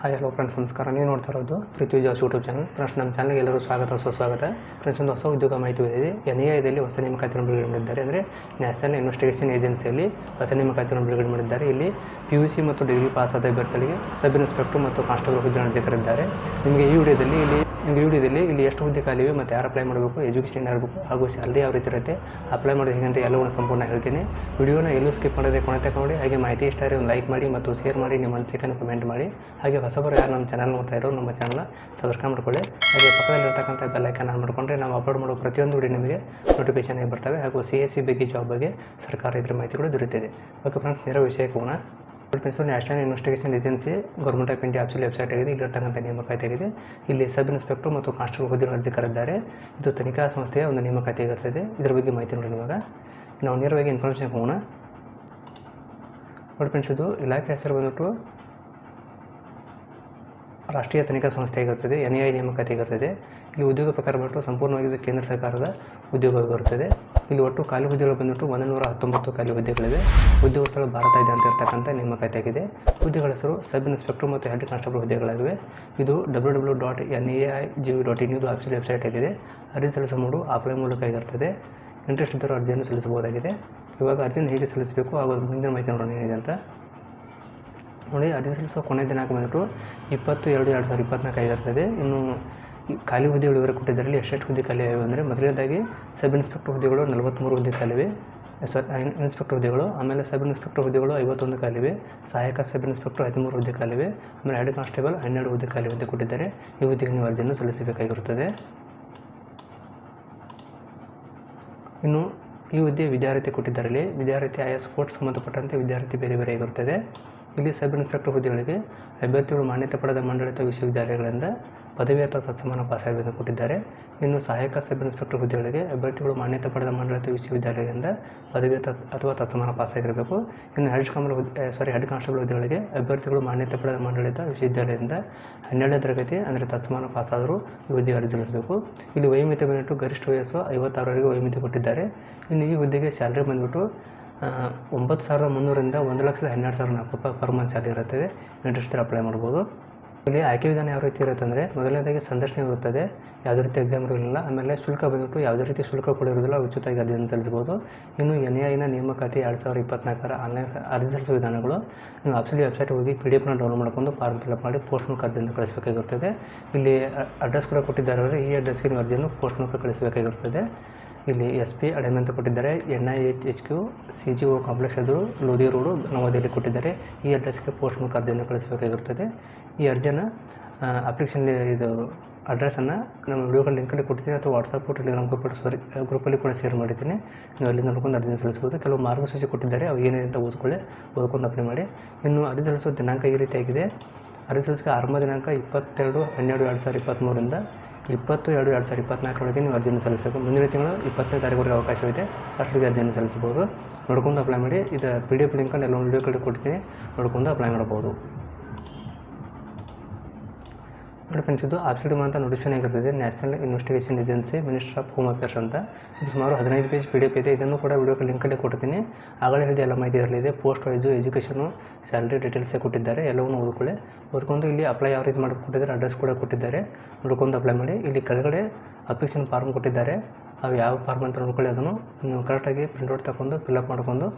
Hi hello friends ನಮಸ್ಕಾರ. ನೀವು ನೋಡ್ತಾ ಇರೋದು ಪೃಥ್ವಿ ಜಾಸ್ ಯೂಟ್ಯೂಬ್ ಚಾನಲ್ ಫ್ರೆಂಡ್ಸ್ ನಮ್ಮ ಚಾನಲ್ಗೆ ಎಲ್ಲರೂ ಸ್ವಾಗತ ಸುಸ್ವಾಗತ ಫ್ರೆಂಡ್ಸ್ ಒಂದು ಹೊಸ ಉದ್ಯೋಗ ಮಾಹಿತಿ ಇದೆ ಎನ್ ಎ ಐದಲ್ಲಿ ಹೊಸ ನೇಮಕಾತಿಯನ್ನು ಬಿಡುಗಡೆ ಮಾಡಿದ್ದಾರೆ. ಅಂದರೆ ನ್ಯಾಷನಲ್ ಇನ್ವೆಸ್ಟಿಗೇಷನ್ ಏಜೆನ್ಸಿಯಲ್ಲಿ ಹೊಸ ನೇಮಕಾತಿಯನ್ನು ಬಿಡುಗಡೆ ಮಾಡಿದ್ದಾರೆ. ಇಲ್ಲಿ ಪಿ ಯು ಸಿ ಮತ್ತು ಡಿಗ್ರಿ ಪಾಸ್ ಆದ ಅಭ್ಯರ್ಥಿಗಳಿಗೆ ಸಬ್ ಇನ್ಸ್ಪೆಕ್ಟರ್ ಮತ್ತು ಕಾನ್ಸ್ಟೇಬಲ್ ಹುದ್ದೆ ಅರ್ಜಿಕರಿದ್ದಾರೆ ನಿಮಗೆ ಈ ವಿಡಿಯೋದಲ್ಲಿ ಇಲ್ಲಿ, ನಿಮಗೆ ವಿಡಿಯೋದಲ್ಲಿ ಇಲ್ಲಿ ಎಷ್ಟು ಹುದ್ದೆ ಖಾಲಿವೆ ಮತ್ತು ಯಾರು ಅಪ್ಲೈ ಮಾಡಬೇಕು ಎಜುಕೇಷನ್ ಇರಬೇಕು ಹಾಗೂ ಸ್ಯಾಲ್ರಿ ಯಾವ ರೀತಿ ಇರುತ್ತೆ ಅಪ್ಲೈ ಮಾಡೋದು ಹೇಗಂತ ಎಲ್ಲವನ್ನು ಸಂಪೂರ್ಣ ಹೇಳ್ತೀನಿ. ವಿಡಿಯೋನ ಎಲ್ಲೂ ಸ್ಕಿಪ್ ಮಾಡೋದೇ ಕೊನೆ ತಗೊಂಡು ಹಾಗೆ ಮಾಹಿತಿ ಇಷ್ಟ ಆದರೆ ಒಂದು ಲೈಕ್ ಮಾಡಿ ಮತ್ತು ಶೇರ್ ಮಾಡಿ. ನಿಮ್ಮ ಅನಿಸಿಕೆಯನ್ನು ಕಮೆಂಟ್ ಮಾಡಿ. ಹಾಗೆ ಹೊಸಬರು ಯಾರು ನಮ್ಮ ಚಾನಲ್ ನೋಡ್ತಾ ಇರೋ ನಮ್ಮ ಚಾನಲ್ನ ಸಬ್ಸ್ಕ್ರೈಬ್ ಮಾಡ್ಕೊಳ್ಳಿ. ಹಾಗೆ ಪಕ್ಕದಲ್ಲಿರ್ತಕ್ಕಂಥ ಬೆಲ್ ಐಕನ್ ಆನ್ ಮಾಡಿಕೊಂಡ್ರೆ ನಾವು ಅಪ್ಲೋಡ್ ಮಾಡೋ ಪ್ರತಿಯೊಂದು ವಿಡಿಯೋ ನಿಮಗೆ ನೋಟಿಫಿಕೇಶನ್ ಆಗಿ ಬರ್ತವೆ. ಹಾಗೂ ಸಿ ಎಸ್ ಸಿ ಬಗ್ಗೆ ಜಾಬ್ ಬಗ್ಗೆ ಸರ್ಕಾರ ಇದ್ರ ಮಾಹಿತಿ ಕೂಡ ಓಕೆ ಫ್ರೆಂಡ್ಸ್ ನೇರ ವಿಷಯಕ್ಕೆ ಹೋಗೋಣ. Friends national investigation agency government of India official website ಆಗಿದೆ. ಇಲ್ಲಿರ್ತಕ್ಕಂಥ ನೇಮಕಾತಿ ಆಗಿದೆ. ಇಲ್ಲಿ ಸಬ್ ಇನ್ಸ್ಪೆಕ್ಟರ್ ಮತ್ತು ಕಾನ್ಸ್ಟೇಬಲ್ ಹುದ್ದೆ ಅರ್ಜಿಕರಿದ್ದಾರೆ ಇದು ತನಿಖಾ ಸಂಸ್ಥೆಯ ಒಂದು ನೇಮಕಾತಿ ಆಗಿರ್ತದೆ. ಇದರ ಬಗ್ಗೆ ಮಾಹಿತಿ ನೋಡಿ ನಿಮಗೆ ನಾವು ನೇರವಾಗಿ ಇನ್ಫಾರ್ಮೇಷನ್ ಹೋಗೋಣ. ನೋಡಿ ಫ್ರೆಂಡ್ಸ್ ಇದು ಇಲಾಖೆ ಹೆಸರು ಬಂದ್ಬಿಟ್ಟು ರಾಷ್ಟ್ರೀಯ ತನಿಖಾ ಸಂಸ್ಥೆ ಆಗಿರುತ್ತದೆ ಎನ್ ಐ ನೇಮಕಾತಿ ಆಗಿರುತ್ತದೆ ಇಲ್ಲಿ ಉದ್ಯೋಗ ಪ್ರಕಾರ ಬಂದ್ಬಿಟ್ಟು ಸಂಪೂರ್ಣವಾಗಿ ಕೇಂದ್ರ ಸರ್ಕಾರದ ಉದ್ಯೋಗವಾಗಿರುತ್ತದೆ ಇಲ್ಲಿ ಒಟ್ಟು ಖಾಲಿ ಹುದ್ದೆಗಳು ಬಂದ್ಬಿಟ್ಟು ಒಂದು ನೂರ ಹತ್ತೊಂಬತ್ತು ಖಾಲಿ ಹುದ್ದೆಗಳಿವೆ. ಉದ್ಯೋಗ ಸ್ಥಳ ಭಾರತ ಇದೆ ಅಂತ ಇರ್ತಕ್ಕಂಥ ನೇಮಕಾತಿ ಆಗಿದೆ. ಹುದ್ದೆಗಳ ಹೆಸರು ಸಬ್ ಇನ್ಸ್ಪೆಕ್ಟರ್ ಮತ್ತು ಹೆಡ್ ಕಾನ್ಸ್ಟೇಬಲ್ ಹುದ್ದೆಗಳಾಗಿವೆ. ಇದು W W dot N A I G V dot in ಇದು ಆಫೀಸಿಯಲ್ ವೆಬ್ಸೈಟ್ ಆಗಿದೆ. ಅರ್ಜಿ ಸಲ್ಲಿಸುವ ಮೂಡು ಆಫ್ಲೈನ್ ಮೂಲಕ ಆಗಿರ್ತದೆ. ಇಂಟ್ರೆಸ್ಟ್ ಇದ್ದರೂ ಅರ್ಜಿಯನ್ನು ಸಲ್ಲಿಸಬಹುದಾಗಿದೆ. ಇವಾಗ ಅರ್ಜಿಯನ್ನು ಹೇಗೆ ಸಲ್ಲಿಸಬೇಕು ಹಾಗೂ ಮುಂದಿನ ಮಾಹಿತಿ ನೋಡೋಣ ಏನಿದೆ ಅಂತ. ನೋಡಿ ಅರ್ಜಿ ಕೊನೆ ದಿನಾಂಕ ಬಂದ್ಬಿಟ್ಟು ಇಪ್ಪತ್ತು, ಎರಡು ಎರಡು ಸಾವಿರದ ಇಪ್ಪತ್ನಾಲ್ಕು ಆಗಿರ್ತದೆ ಇನ್ನು ಖಾಲಿ ಹುದ್ದೆಗಳು ವಿವರ ಕೊಟ್ಟಿದ್ದರಲ್ಲಿ ಎಷ್ಟೆಷ್ಟು ಹುದ್ದೆ ಖಾಲಿ ಆಗಿವೆ ಅಂದರೆ ಮೊದಲನೇದಾಗಿ ಸಬ್ ಇನ್ಸ್ಪೆಕ್ಟರ್ ಹುದ್ದೆಗಳು ನಲವತ್ತ್ಮೂರು ಹುದ್ದೆ ಖಾಲಿವೆ ಇನ್ಸ್ಪೆಕ್ಟರ್ ಹುದ್ದೆಗಳು ಆಮೇಲೆ ಸಬ್ ಇನ್ಸ್ಪೆಕ್ಟರ್ ಹುದ್ದೆಗಳು ಐವತ್ತೊಂದು ಖಾಲಿವೆ ಸಹಾಯಕ ಸಬ್ ಇನ್ಸ್ಪೆಕ್ಟರ್ ಹದಿಮೂರು ಹುದ್ದೆ ಖಾಲಿವೆ ಆಮೇಲೆ ಹೆಡ್ ಕಾನ್ಸ್ಟೇಬಲ್ ಹನ್ನೆರಡು ಹುದ್ದೆ ಖಾಲಿ ಹುದ್ದೆ ಕೊಟ್ಟಿದ್ದಾರೆ. ಈ ಹುದ್ದೆಗೆ ನೀವು ಅರ್ಜಿಯನ್ನು ಸಲ್ಲಿಸಬೇಕಾಗಿರುತ್ತದೆ. ಇನ್ನು ಈ ಹುದ್ದೆ ವಿದ್ಯಾರ್ಥಿ ಕೊಟ್ಟಿದ್ದರಲ್ಲಿ, ವಿದ್ಯಾರ್ಥಿ ಆಯಾ ಸ್ಪೋರ್ಟ್ಸ್ ಸಂಬಂಧಪಟ್ಟಂತೆ ವಿದ್ಯಾರ್ಥಿ ಬೇರೆ ಬೇರೆ ಆಗಿರುತ್ತದೆ. ಇಲ್ಲಿ ಸಬ್ ಇನ್ಸ್ಪೆಕ್ಟರ್ ಹುದ್ದೆಗಳಿಗೆ ಅಭ್ಯರ್ಥಿಗಳು ಮಾನ್ಯತೆ ಪಡೆದ ಮಂಡಳಿತ ವಿಶ್ವವಿದ್ಯಾಲಯಗಳಿಂದ ಪದವಿ ಅಥವಾ ತತ್ಸಮಾನ ಪಾಸಾಗಬೇಕು ಕೊಟ್ಟಿದ್ದಾರೆ ಇನ್ನು ಸಹಾಯಕ ಸಬ್ ಇನ್ಸ್ಪೆಕ್ಟರ್ ಹುದ್ದೆಗಳಿಗೆ ಅಭ್ಯರ್ಥಿಗಳು ಮಾನ್ಯತೆ ಪಡೆದ ಮಂಡಳಿತ ವಿಶ್ವವಿದ್ಯಾಲಯದಿಂದ ಪದವಿ ಅಥವಾ ತತ್ಸಮಾನ ಪಾಸಾಗಿರಬೇಕು. ಇನ್ನು ಹೆಡ್ ಕಾನ್ಸ್ಟೇಬಲ್ ಹುದ್ದೆ ಸಾರಿ ಹೆಡ್ ಕಾನ್ಸ್ಟೇಬಲ್ ಹುದ್ದೆಗಳಿಗೆ ಅಭ್ಯರ್ಥಿಗಳು ಮಾನ್ಯತೆ ಪಡೆದ ಮಂಡಳಿತ ವಿಶ್ವವಿದ್ಯಾಲಯದಿಂದ ಹನ್ನೆರಡನೇ ತರಗತಿ ಅಂದರೆ ತತ್ಸಮಾನ ಪಾಸಾದರೂ ಈ ಹುದ್ದೆಗೆ ಅರ್ಜಿ ಸಲ್ಲಿಸಬೇಕು. ಇಲ್ಲಿ ವಯೋಮಿತಿ ಬಂದ್ಬಿಟ್ಟು ಗರಿಷ್ಠ ವಯಸ್ಸು ಐವತ್ತಾರವರೆಗೆ ವಯೋಮಿತಿ ಕೊಟ್ಟಿದ್ದಾರೆ. ಇನ್ನು ಈ ಹುದ್ದೆಗೆ ಸ್ಯಾಲ್ರಿ ಬಂದ್ಬಿಟ್ಟು ಒಂಬತ್ತು ಸಾವಿರದ ಮುನ್ನೂರಿಂದ ಒಂದು ಲಕ್ಷದ ಹನ್ನೆರಡು ಸಾವಿರದ ನಾಲ್ಕು ರೂಪಾಯಿ ಪರ್ ಮಂತ್ ಸ್ಯಾಲರಿ ಇರುತ್ತದೆ. ಇಂಟ್ರೆಸ್ಟ್ ಅಪ್ಲೈ ಮಾಡ್ಬೋದು. ಇಲ್ಲಿ ಆಯ್ಕೆ ವಿಧಾನ ಯಾವ ರೀತಿ ಇರುತ್ತೆ ಅಂದರೆ ಮೊದಲನೇದಾಗಿ ಸಂದರ್ಶನ ಇರುತ್ತದೆ. ಯಾವುದೇ ರೀತಿ ಎಕ್ಸಾಮ್ ಇರೋದಿಲ್ಲ ಆಮೇಲೆ ಶುಲ್ಕ ಬಂದ್ಬಿಟ್ಟು ಯಾವುದೇ ರೀತಿ ಶುಲ್ಕ ಕೂಡ ಇರೋದಿಲ್ಲ ಉಚಿತವಾಗಿ ಅದನ್ನು ಸಲ್ಲಿಸ್ಬೋದು ಇನ್ನು ಎನ್ ಐನ ನೇಮಕಾತಿ ಎರಡು ಸಾವಿರದ ಇಪ್ಪತ್ನಾಲ್ಕರ ಆನ್ಲೈನ್ ಅರ್ಜಿ ಸಲ್ಲಿಸುವ ವಿಧಾನಗಳು. ನೀವು ಆಪ್ಸಲಿ ವೆಬ್ಸೈಟ್ ಹೋಗಿ ಪಿ ಡಿ ಎಫ್ನ ಡೌನ್ಲೋಡ್ ಮಾಡ್ಕೊಂಡು ಫಾರ್ಮ್ ಫಿಲಪ್ ಮಾಡಿ ಪೋಸ್ಟ್ ಮೂಲಕ ಅರ್ಜಿಯನ್ನು ಕಳಿಸಬೇಕಾಗಿರುತ್ತದೆ. ಇಲ್ಲಿ ಅಡ್ರೆಸ್ ಕೂಡ ಕೊಟ್ಟಿದ್ದಾರೆ. ಈ ಅಡ್ರೆಸ್ಗೆ ನೀವು ಅರ್ಜಿಯನ್ನು ಪೋಸ್ಟ್ ಮೂಲಕ ಕಳಿಸಬೇಕಾಗಿರುತ್ತದೆ. ಇಲ್ಲಿ ಎಸ್ ಪಿ ಅಡೆಮೆ ಅಂತ ಕೊಟ್ಟಿದ್ದಾರೆ. N I H H Q, C G O complex ಎದುರು ಲೋಧಿ ರೋಡು ನವದೆಹಲಿ ಕೊಟ್ಟಿದ್ದಾರೆ. ಈ ಅಡ್ರೆಸ್ಗೆ ಪೋಸ್ಟ್ ಮೂಲಕ ಅರ್ಜಿಯನ್ನು ಕಳಿಸಬೇಕಾಗಿರುತ್ತದೆ. ಈ ಅರ್ಜಿಯನ್ನು ಅಪ್ಲಿಕೇಶನ್ ಇದು ಅಡ್ರೆಸ್ಸನ್ನು ನಮ್ಮ ವಿಡಿಯೋಗಳ ಲಿಂಕಲ್ಲಿ ಕೊಡ್ತೀನಿ ಅಥವಾ ವಾಟ್ಸಪ್ ಟೆಲಿಗ್ರಾಮ್ ಗ್ರೂಪ್ ಸಾರಿ ಗ್ರೂಪಲ್ಲಿ ಕೂಡ ಶೇರ್ ಮಾಡಿದ್ದೀನಿ. ನೀವು ಅಲ್ಲಿ ನೋಡ್ಕೊಂಡು ಅರ್ಜಿನ ಸಲ್ಲಿಸ್ಬೋದು ಕೆಲವು ಮಾರ್ಗಸೂಚಿ ಕೊಟ್ಟಿದ್ದಾರೆ. ಅವು ಏನಿದೆ ಅಂತ ಓದ್ಕೊಳ್ಳಿ, ಓದ್ಕೊಂಡು ಅಪ್ಲೈ ಮಾಡಿ. ಇನ್ನು ಅರ್ಜಿ ಸಲ್ಲಿಸೋ ದಿನಾಂಕ ಈ ರೀತಿಯಾಗಿದೆ. ಅರ್ಜಿ ಸಲ್ಲಿಸಿದ ಆರಂಭ ದಿನಾಂಕ ಇಪ್ಪತ್ತೆರಡು, ಹನ್ನೆರಡು, ಎರಡು ಸಾವಿರದ ಇಪ್ಪತ್ತ್ಮೂರಿಂದ ಇಪ್ಪತ್ತು, ಎರಡು ಎರಡು ಸಾವಿರದ ಇಪ್ಪತ್ನಾಲ್ಕರೊಳಗೆ ನೀವು ಅರ್ಜಿಯನ್ನು ಸಲ್ಲಿಸಬೇಕು. ಮುಂದಿನ ತಿಂಗಳು ಇಪ್ಪತ್ತನೇ ತಾರೀಕುವರೆಗೆ ಅವಕಾಶವಿದೆ. ಅಷ್ಟೊತ್ತಿಗೆ ಅರ್ಜಿಯನ್ನು ಸಲ್ಲಿಸಬಹುದು. ನೋಡ್ಕೊಂಡು ಅಪ್ಲೈ ಮಾಡಿ. ಇದು ಪಿ ಡಿ ಎಫ್ ಲಿಂಕನ್ನು ಎಲ್ಲ ವೀಡಿಯೋ ಕಡೆ ಕೊಡ್ತೀನಿ ನೋಡ್ಕೊಂಡು ಅಪ್ಲೈ ಮಾಡ್ಬೋದು. ನೋಡಿ ಫ್ರೆಂಡ್ಸ್ ಇದು ಆಬ್ಸಿಡಿಮ್ ಅಂತ ನೋಟಿಫಿಕೇಶನ್ ಆಗಿರ್ತದೆ. National investigation agency minister of home affairs ಅಂತ. ಇದು ಸುಮಾರು ಹದಿನೈದು ಪೇಜ್ ಪಿ ಡಿ ಎಫ್ ಇದೆ. ಇದನ್ನು ಕೂಡ ವಿಡಿಯೋ ಲಿಂಕಲ್ಲಿ ಕೊಡ್ತೀನಿ ಆಗಲೇ ಹೇಳಿದ ಎಲ್ಲ ಮಾಹಿತಿ ಇರಲಿದೆ ಪೋಸ್ಟ್ ವೈಸು ಎಜುಕೇಷನು ಸ್ಯಾಲ್ರಿ ಡೀಟೇಲ್ಸೇ ಕೊಟ್ಟಿದ್ದಾರೆ. ಎಲ್ಲವನ್ನು ಓದ್ಕೊಳ್ಳಿ. ಓದ್ಕೊಂಡು ಇಲ್ಲಿ ಅಪ್ಲೈ ಯಾವ ರೀತಿ ಮಾಡಿಕೊಟ್ಟಿದ್ದಾರೆ ಅಡ್ರೆಸ್ ಕೂಡ ಕೊಟ್ಟಿದ್ದಾರೆ. ನೋಡ್ಕೊಂಡು ಅಪ್ಲೈ ಮಾಡಿ. ಇಲ್ಲಿ ಕೆಳಗಡೆ ಅಪ್ಲಿಕೇಶನ್ ಫಾರ್ಮ್ ಕೊಟ್ಟಿದ್ದಾರೆ. ಅವು ಯಾವ ಫಾರ್ಮ್ ಅಂತ ನೋಡ್ಕೊಳ್ಳಿ ಅದನ್ನು. ನೀವು ಕರೆಕ್ಟಾಗಿ ಪ್ರಿಂಟ್ಔಟ್ ತಗೊಂಡು ಫಿಲ್ಅಪ್ ಮಾಡ್ಕೊಂಡು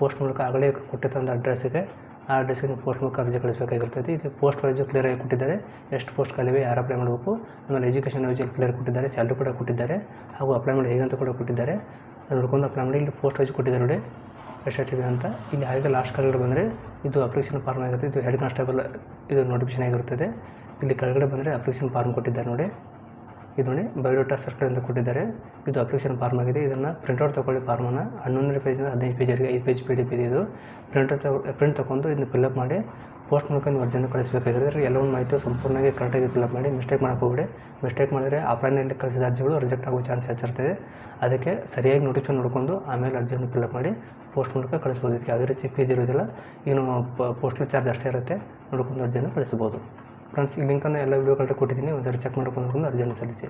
ಪೋಸ್ಟ್ ಮೂಲಕ ಆಗಲೇ ಕೊಟ್ಟಿದ್ದ ಅಡ್ರೆಸ್ಸಿಗೆ ಆ ಅಡ್ರೆಸ್ಗೆ ಪೋಸ್ಟ್ ಮೂಲಕ ಅರ್ಜಿ ಕಳಿಸಬೇಕಾಗಿರ್ತೈತಿ ಇದು ಪೋಸ್ಟ್ ವೈಸು ಕ್ಲಿಯರ್ ಆಗಿ ಕೊಟ್ಟಿದ್ದಾರೆ. ಎಷ್ಟು ಪೋಸ್ಟ್ ಖಾಲಿವೆ ಯಾರು ಅಪ್ಲೈ ಮಾಡಬೇಕು? ಆಮೇಲೆ ಎಜುಕೇಷನ್ ವೈಸಲ್ಲಿ ಕ್ಲಿಯರ್ ಕೊಟ್ಟಿದ್ದಾರೆ ಸ್ಯಾಲ್ರಿ ಕೂಡ ಕೊಟ್ಟಿದ್ದಾರೆ, ಹಾಗೂ ಅಪ್ಲೈ ಮಾಡಿ ಹೇಗಂತ ಕೂಡ ಕೊಟ್ಟಿದ್ದಾರೆ. ನೋಡ್ಕೊಂಡು ಅಪ್ಲೈ ಮಾಡಿ, ಇಲ್ಲಿ ಪೋಸ್ಟ್ ವೈಸ್ ಕೊಟ್ಟಿದ್ದಾರೆ ನೋಡಿ. ಎಷ್ಟಿದೆ ಅಂತ. ಇಲ್ಲಿ ಹಾಗೆ ಲಾಸ್ಟ್ ಕೆಳಗಡೆ ಬಂದರೆ ಇದು ಅಪ್ಲಿಕೇಶನ್ ಫಾರ್ಮ್ ಆಗಿರುತ್ತೆ. ಇದು ಹೆಡ್ ಕಾನ್ಸ್ಟೇಬಲ್ ಇದು ನೋಟಿಫಿಕೇಶನ್ ಆಗಿರುತ್ತದೆ. ಇಲ್ಲಿ ಕೆಳಗಡೆ ಬಂದರೆ ಅಪ್ಲಿಕೇಶನ್ ಫಾರ್ಮ್ ಕೊಟ್ಟಿದ್ದಾರೆ ನೋಡಿ. ಇದು ನೋಡಿ ಬಯೋಡೇಟಾ ಸರ್ಕಲ್ ಅಂತ ಕೊಟ್ಟಿದ್ದಾರೆ. ಇದು ಅಪ್ಲಿಕೇಶನ್ ಫಾರ್ಮ್ ಆಗಿದೆ. ಇದನ್ನು ಪ್ರಿಂಟ್ಔಟ್ ತೊಗೊಳ್ಳಿ ಫಾರ್ಮನ್ನು ಹನ್ನೊಂದನೇ ಪೇಜಿಂದ ಹದಿನೈದು ಪೇಜ್ವರೆಗೆ ಐದು ಪೇಜ್ ಪಿ ಡಿ ಪಿ ಇದೆ ಪ್ರಿಂಟ್ಔಟ್ ಪ್ರಿಂಟ್ ತೊಗೊಂಡು ಇದನ್ನು ಫಿಲ್ಅಪ್ ಮಾಡಿ ಪೋಸ್ಟ್ ಮೂಲಕ ನೀವು ಅರ್ಜಿಯನ್ನು ಕಳಿಸಬೇಕಾಗಿರೋದ್ರೆ ಎಲ್ಲವನ್ನು ಮಾಹಿತಿ ಸಂಪೂರ್ಣವಾಗಿ ಕರೆಕ್ಟಾಗಿ ಫಿಲ್ಅಪ್ ಮಾಡಿ ಮಿಸ್ಟೇಕ್ ಮಾಡಕ್ಕೆ ಹೋಗ್ಬಿಡಿ. ಮಿಸ್ಟೇಕ್ ಮಾಡಿದರೆ ಆಫ್ಲೈನಲ್ಲಿ ಕಳಿಸಿದ ಅರ್ಜಿಗಳು ರಿಜೆಕ್ಟ್ ಆಗೋ ಚಾನ್ಸ್ ಹೆಚ್ಚಿರ್ತದೆ ಅದಕ್ಕೆ ಸರಿಯಾಗಿ ನೋಟಿಫಿಕೇಶನ್ ನೋಡಿಕೊಂಡು ಆಮೇಲೆ ಅರ್ಜಿಯನ್ನು ಫಿಲ್ಅಪ್ ಮಾಡಿ ಪೋಸ್ಟ್ ಮೂಲಕ ಕಳಿಸ್ಬೋದು. ಇದಕ್ಕೆ ಯಾವುದೇ ರೀತಿ ಫೀಸ್ ಇರೋದಿಲ್ಲ ಏನು ಪೋಸ್ಟಲ್ ಚಾರ್ಜ್ ಅಷ್ಟೇ ಇರುತ್ತೆ. ನೋಡ್ಕೊಂಡು ಅರ್ಜಿಯನ್ನು ಕಳಿಸ್ಬೋದು. ಫ್ರೆಂಡ್ಸ್ ಈ ಲಿಂಕನ್ನು ಎಲ್ಲ ವಿಡಿಯೋಗಳನ್ನ ಕೊಟ್ಟಿದ್ದೀನಿ. ಒಂದ್ಸರಿ ಚೆಕ್ ಮಾಡ್ಕೊಂಡು ಅರ್ಜಿಯನ್ನು ಸಲ್ಲಿಸಿ.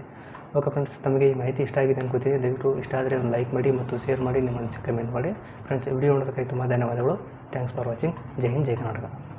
ಓಕೆ ಫ್ರೆಂಡ್ಸ್ ತಮಗೆ ಈ ಮಾಹಿತಿ ಇಷ್ಟ ಆಗಿದೆ ಅನ್ಕೋತೀನಿ. ದಯವಿಟ್ಟು ಇಷ್ಟ ಆದರೆ ಒಂದು ಲೈಕ್ ಮಾಡಿ ಮತ್ತು ಶೇರ್ ಮಾಡಿ, ನಿಮ್ಮ ಅನಿಸಿಕೆ ಕಮೆಂಟ್ ಮಾಡಿ. ಫ್ರೆಂಡ್ಸ್ ವಿಡಿಯೋ ನೋಡೋದಕ್ಕಾಗಿ ತುಂಬ ಧನ್ಯವಾದಗಳು. Thanks for watching Jai Hind, Jai Karnataka.